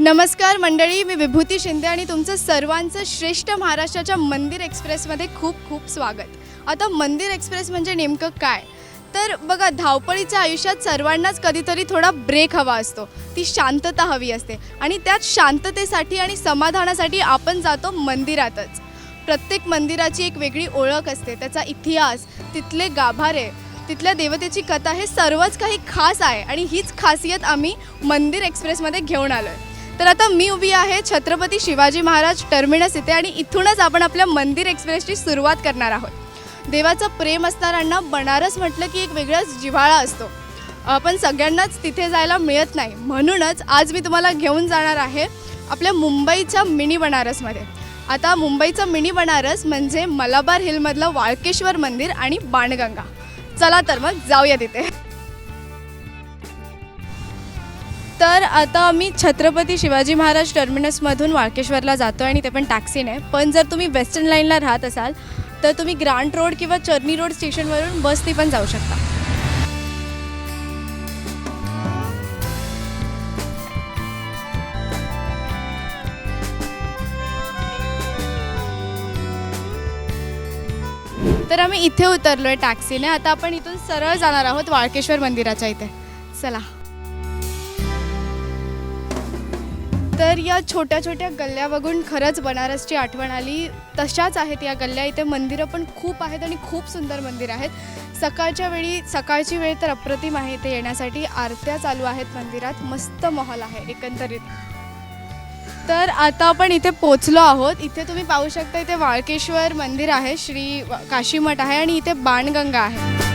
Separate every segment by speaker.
Speaker 1: नमस्कार मंडळी मी विभूती शिंदे आणि तुमचं सर्वांचं श्रेष्ठ महाराष्ट्राच्या मंदिर एक्सप्रेसमध्ये खूप खूप स्वागत. आता मंदिर एक्सप्रेस म्हणजे नेमकं काय? तर बघा धावपळीच्या आयुष्यात सर्वांनाच कधीतरी थोडा ब्रेक हवा असतो. ती शांतता हवी असते आणि त्यात शांततेसाठी आणि समाधानासाठी आपण जातो मंदिरातच. प्रत्येक मंदिराची एक वेगळी ओळख असते त्याचा इतिहास तिथले गाभारे तिथल्या देवतेची कथा हे सर्वच काही खास आहे आणि हीच खासियत आम्ही मंदिर एक्सप्रेसमध्ये घेऊन आलो आहे तर आता मी उभी आहे छत्रपती शिवाजी महाराज टर्मिनस इथे आणि इथूनच आपण आपल्या मंदिर एक्सप्रेसची सुरुवात करणार आहोत. देवाचं प्रेम असणाऱ्यांना बनारस म्हटलं की एक वेगळाच जिव्हाळा असतो. पण सगळ्यांनाच तिथे जायला मिळत नाही. म्हणूनच आज मी तुम्हाला घेऊन जाणार आहे आपल्या मुंबईच्या मिनी बनारसमध्ये. आता मुंबईचं मिनी बनारस म्हणजे मलाबार हिलमधलं वाळकेश्वर मंदिर आणि बाणगंगा. चला तर मग जाऊया तिथे. तर आता आम्ही छत्रपती शिवाजी महाराज टर्मिनसमधून वाळकेश्वरला जातो आणि ते पण टॅक्सीने पण जर तुम्ही वेस्टर्न लाईनला राहत असाल तर तुम्ही ग्रांट रोड किंवा चर्नी रोड स्टेशनवरून बसने पण जाऊ शकता. तर आम्ही इथे उतरलो आहे टॅक्सीने आता आपण इथून सरळ जाणार आहोत वाळकेश्वर मंदिराच्या इथे. चला. तर या छोट्या छोट्या गल्ल्या बघून खरंच बनारसची आठवण आली. तशाच आहेत या गल्ल्या. इथे मंदिरं पण खूप आहेत आणि खूप सुंदर मंदिर आहेत. सकाळच्या वेळी सकाळची वेळ तर अप्रतिम आहे इथे येण्यासाठी. आरत्या चालू आहेत मंदिरात. मस्त महल आहे एकंदरीत. तर आता आपण इथे पोचलो आहोत. इथे तुम्ही पाहू शकता इथे वाळकेश्वर मंदिर आहे. श्री काशीमठ आहे आणि इथे बाणगंगा आहे.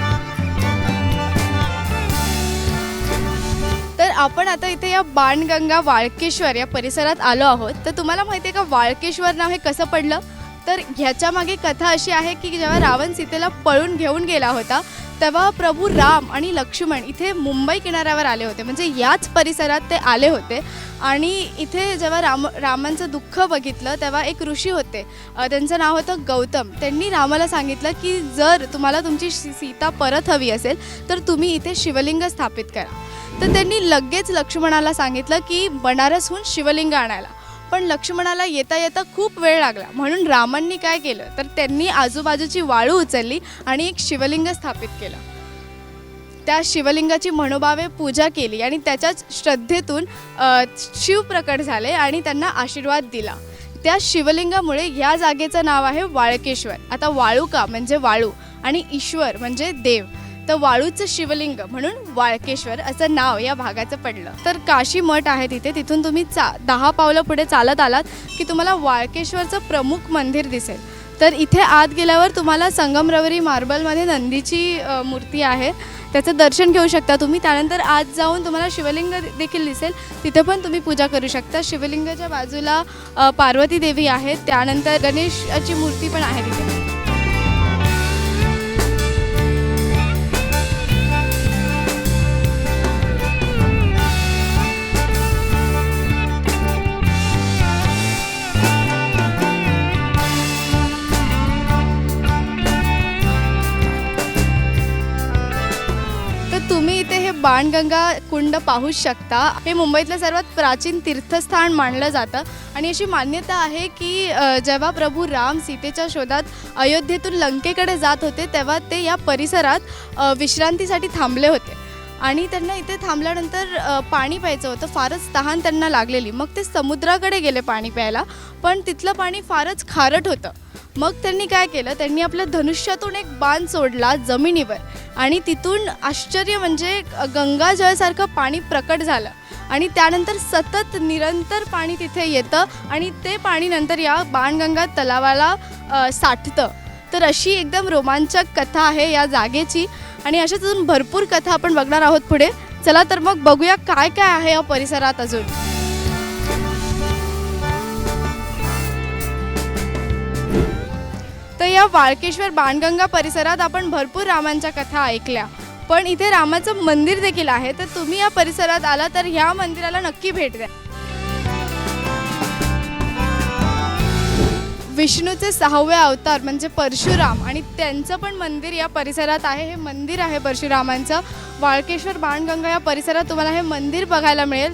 Speaker 1: आपण आता इथे या बाणगंगा वाळकेश्वर या परिसरात आलो आहोत. तर तुम्हाला माहिती आहे का वाळकेश्वर नाव हे कसं पडलं? तर ह्याच्या मागे कथा अशी आहे की जेव्हा रावण सीतेला पळून घेऊन गेला होता तेव्हा प्रभू राम आणि लक्ष्मण इथे मुंबई किनाऱ्यावर आले होते. म्हणजे याच परिसरात ते आले होते. आणि इथे जेव्हा राम रामांचं दुःख बघितलं तेव्हा एक ऋषी होते. त्यांचं नाव होतं गौतम. त्यांनी रामाला सांगितलं की जर तुम्हाला तुमची सीता परत हवी असेल तर तुम्ही इथे शिवलिंग स्थापित करा. तर त्यांनी लगेच लक्ष्मणाला सांगितलं की बनारसहून शिवलिंग आणायला. पण लक्ष्मणाला येता येता खूप वेळ लागला. म्हणून रामांनी काय केलं? तर त्यांनी आजूबाजूची वाळू उचलली आणि एक शिवलिंग स्थापित केलं. त्या शिवलिंगाची मनोभावे पूजा केली आणि त्याच्याच श्रद्धेतून शिव प्रकट झाले आणि त्यांना आशीर्वाद दिला. त्या शिवलिंगामुळे या जागेचं नाव आहे वाळकेश्वर. आता वाळुका म्हणजे वाळू. आणि ईश्वर म्हणजे देव. तर वाळूचं शिवलिंग म्हणून वाळकेश्वर असं नाव या भागाचं पडलं. तर काशी मठ आहे तिथे. तिथून तुम्ही चा दहा पावलं पुढे चालत आलात की तुम्हाला वाळकेश्वरचं प्रमुख मंदिर दिसेल. तर इथे आत गेल्यावर तुम्हाला संगमरवरी मार्बलमध्ये नंदीची मूर्ती आहे. त्याचं दर्शन घेऊ शकता तुम्ही. त्यानंतर आत जाऊन तुम्हाला शिवलिंग देखील दिसेल. तिथे पण तुम्ही पूजा करू शकता. शिवलिंगाच्या बाजूला पार्वती देवी आहे. त्यानंतर गणेशाची मूर्ती पण आहे तिथे. बाणगंगा कुंड पाहू शकता. हे मुंबईतलं सर्वात प्राचीन तीर्थस्थान मानलं जातं. आणि अशी मान्यता आहे की जेव्हा प्रभू राम सीतेच्या शोधात अयोध्येतून लंकेकडे जात होते तेव्हा ते या परिसरात विश्रांतीसाठी थांबले होते. आणि त्यांना इथे थांबल्यानंतर पाणी प्यायचं होतं. फारच तहान त्यांना लागलेली. मग ते समुद्राकडे गेले पाणी प्यायला. पण तिथलं पाणी फारच खारट होतं. मग त्यांनी काय केलं? त्यांनी आपल्या धनुष्यातून एक बाण सोडला जमिनीवर. आणि तिथून आश्चर्य म्हणजे गंगाजळसारखं पाणी प्रकट झालं. आणि त्यानंतर सतत निरंतर पाणी तिथे येतं आणि ते पाणी नंतर या बाणगंगा तलावाला साठतं. तर अशी एकदम रोमांचक कथा आहे या जागेची. आणि अशाच अजून भरपूर कथा आपण बघणार आहोत पुढे. चला तर मग बघूया काय काय आहे या परिसरात अजून. या वाळकेश्वर बाणगंगा परिसरात आपण भरपूर रामांच्या कथा ऐकल्या. पण इथे रामाचं मंदिर देखील आहे तर तुम्ही या परिसरात आला तर ह्या मंदिराला नक्की भेट द्या. विष्णूचे सहावे अवतार म्हणजे परशुराम आणि त्यांचं पण मंदिर या परिसरात आहे. हे मंदिर आहे परशुरामांचं. वाळकेश्वर बाणगंगा या परिसरात तुम्हाला हे मंदिर बघायला मिळेल.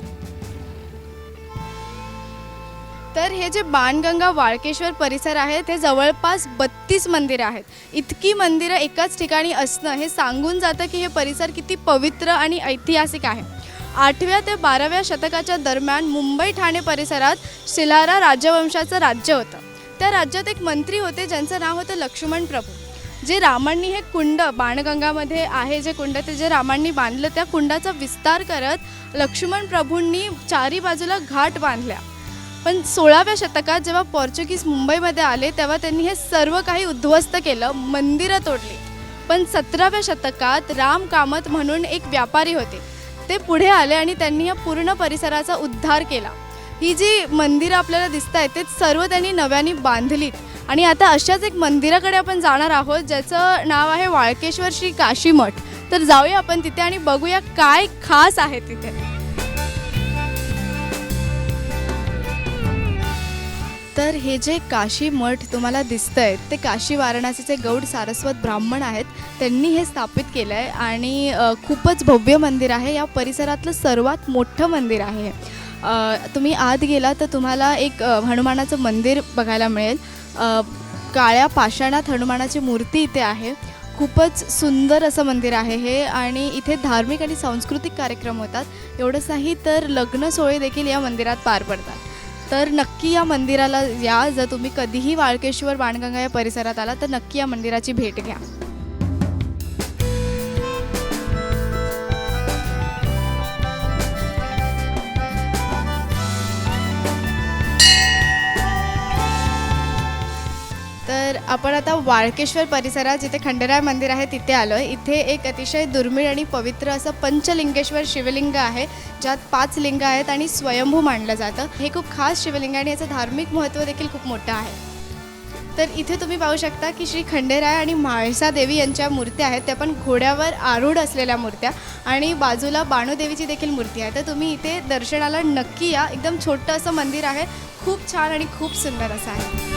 Speaker 1: तर हे जे बाणगंगा वाळकेश्वर परिसर आहे ते जवळपास बत्तीस मंदिरं आहेत. इतकी मंदिरं एकाच ठिकाणी असणं हे सांगून जातं की हे परिसर किती पवित्र आणि ऐतिहासिक आहे. आठव्या ते बाराव्या शतकाच्या दरम्यान मुंबई ठाणे परिसरात शिलारा राजवंशाचं राज्य होतं. त्या राज्यात एक मंत्री होते ज्यांचं नाव होतं लक्ष्मण प्रभू. जे रामांनी हे कुंड बाणगंगामध्ये आहे जे कुंड ते जे रामांनी बांधलं त्या कुंडाचा विस्तार करत लक्ष्मण प्रभूंनी चारी बाजूला घाट बांधल्या. पण सोळाव्या शतकात जेव्हा पोर्चुगीज मुंबईमध्ये आले तेव्हा त्यांनी हे सर्व काही उद्ध्वस्त केलं मंदिरं तोडली. पण सतराव्या शतकात राम कामत म्हणून एक व्यापारी होते. ते पुढे आले आणि त्यांनी या पूर्ण परिसराचा उद्धार केला. ही जी मंदिरं आपल्याला दिसत आहेत ते सर्व त्यांनी नव्याने बांधलीत. आणि आता अशाच एक मंदिराकडे आपण जाणार आहोत ज्याचं नाव आहे वाळकेश्वर श्री काशीमठ. तर जाऊया आपण तिथे आणि बघूया काय खास आहे तिथे. तर हे जे काशी मठ तुम्हाला दिसत ते काशी वाराणसीचे गौड सारस्वत ब्राह्मण आहेत त्यांनी हे स्थापित केलं आहे आणि खूपच भव्य मंदिर आहे. या परिसरातलं सर्वात मोठं मंदिर आहे. तुम्ही आत गेला तर तुम्हाला एक हनुमानाचं मंदिर बघायला मिळेल. काळ्या पाषाणात हनुमानाची मूर्ती इथे आहे. खूपच सुंदर असं मंदिर आहे हे आणि इथे धार्मिक आणि सांस्कृतिक कार्यक्रम होतात. एवढंच नाही तर लग्न सोहळे देखील या मंदिरात पार पडतात. तर नक्की या मंदिराला या जर तुम्ही कधीही वाळकेश्वर बाणगंगा या परिसरात आला तर नक्की या मंदिराची भेट घ्या. आपण आता वाळकेश्वर परिसरात जिथे खंडेराय मंदिर आहे तिथे आलो आहे इथे एक अतिशय दुर्मिळ आणि पवित्र असं पंचलिंगेश्वर शिवलिंग आहे ज्यात पाच लिंग आहेत आणि स्वयंभू मानलं जातं. हे खूप खास शिवलिंग आहे आणि याचं धार्मिक महत्त्व देखील खूप मोठं आहे. तर इथे तुम्ही पाहू शकता की श्री खंडेराय आणि म्हाळसा देवी यांच्या मूर्त्या आहेत. त्या पण घोड्यावर आरूढ असलेल्या मूर्त्या आणि बाजूला बाणूदेवीची देखील मूर्ती आहे. तर तुम्ही इथे दर्शनाला नक्की या. एकदम छोटं असं मंदिर आहे. खूप छान आणि खूप सुंदर असं आहे.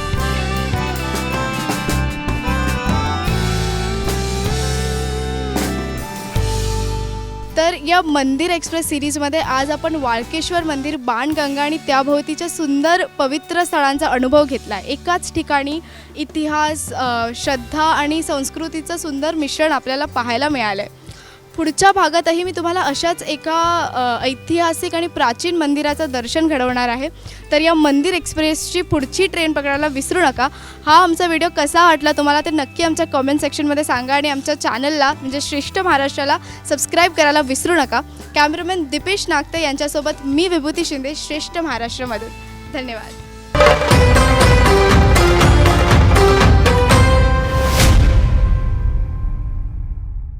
Speaker 1: या मंदिर एक्सप्रेस सिरीजमध्ये आज आपण वाळकेश्वर मंदिर बाणगंगा आणि त्याभोवतीच्या सुंदर पवित्र स्थळांचा अनुभव घेतला. आहे एकाच ठिकाणी इतिहास श्रद्धा आणि संस्कृतीचं सुंदर मिश्रण आपल्याला पाहायला मिळालं आहे पुढच्या भागातही मी तुम्हाला अशाच एका ऐतिहासिक आणि प्राचीन मंदिराचं दर्शन घडवणार आहे. तर या मंदिर एक्सप्रेसची पुढची ट्रेन पकडायला विसरू नका. हा आमचा व्हिडिओ कसा वाटला तुम्हाला ते नक्की आमच्या कमेंट सेक्शनमध्ये सांगा आणि आमच्या चॅनलला म्हणजे श्रेष्ठ महाराष्ट्राला सबस्क्राईब करायला विसरू नका. कॅमेरामॅन दिपेश नागते यांच्यासोबत मी विभूती शिंदे श्रेष्ठ महाराष्ट्रामधून. धन्यवाद.